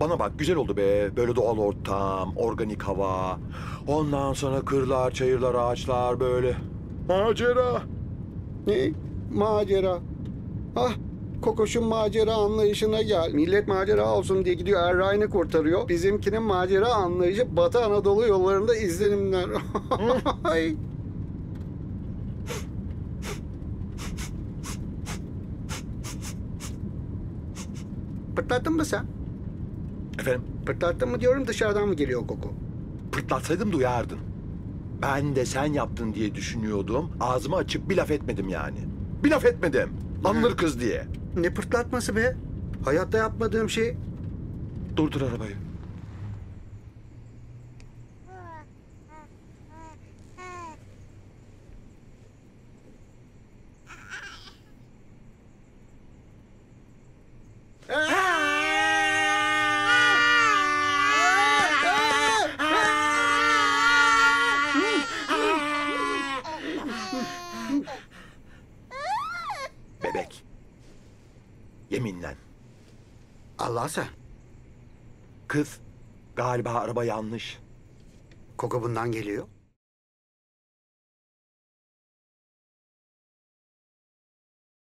bana bak güzel oldu be. Böyle doğal ortam, organik hava. Ondan sonra kırlar, çayırlar, ağaçlar böyle. Macera. Ne? Macera. Ah Kokoş'un macera anlayışına gel. Millet macera olsun diye gidiyor Erray'ını kurtarıyor. Bizimkinin macera anlayışı Batı Anadolu yollarında izlenimler. Ay. Pırtlattın mı sen? Efendim Pırtlattın mı diyorum dışarıdan mı geliyor koku? pırtlatsaydım duyardın. Ben de sen yaptın diye düşünüyordum. Ağzımı açıp bir laf etmedim yani. Bir laf etmedim. Anlar kız diye. Ne pırtlatması be? Hayatta yapmadığım şey. Durdur arabayı. Bebek. Yeminle. Allah sen. Kız galiba araba yanlış. Koku bundan geliyor.